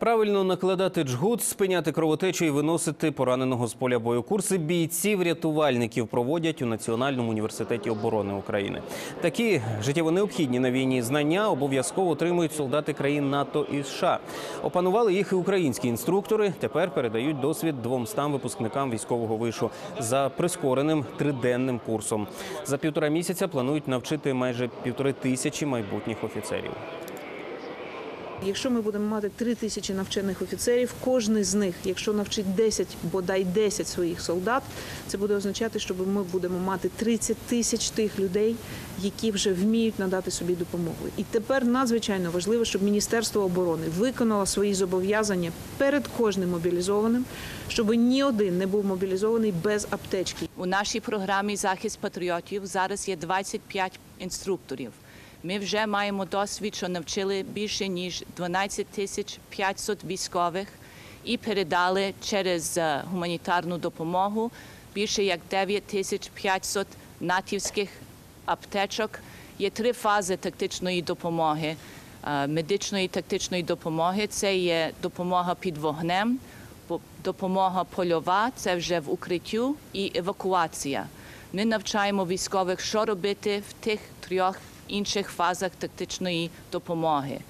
Правильно накладати джгут, спиняти кровотечу і виносити пораненого з поля бою. Курси бійців-рятувальників проводять у Національному університеті оборони України. Такі життєво необхідні на війні знання обов'язково отримують солдати країн НАТО і США. Опанували їх і українські інструктори. Тепер передають досвід 200 випускникам військового вишу за прискореним триденним курсом. За півтора місяця планують навчити майже півтори тисячі майбутніх офіцерів. Якщо ми будемо мати три тисячі навчених офіцерів, кожен з них, якщо навчить 10, бодай 10 своїх солдат, це буде означати, що ми будемо мати 30 тисяч тих людей, які вже вміють надати собі допомогу. І тепер надзвичайно важливо, щоб Міністерство оборони виконало свої зобов'язання перед кожним мобілізованим, щоб ні один не був мобілізований без аптечки. У нашій програмі Захист патріотів зараз є 25 інструкторів. Ми вже маємо досвід, що навчили більше ніж 12 тисяч 500 військових і передали через е, гуманітарну допомогу більше як 9 тисяч 500 натівських аптечок. Є три фази тактичної допомоги. Е, Медичної тактичної допомоги це є допомога під вогнем, допомога польова, це вже в укриттю, і евакуація. Ми навчаємо військових, що робити в тих трьох інших фазах тактичної допомоги.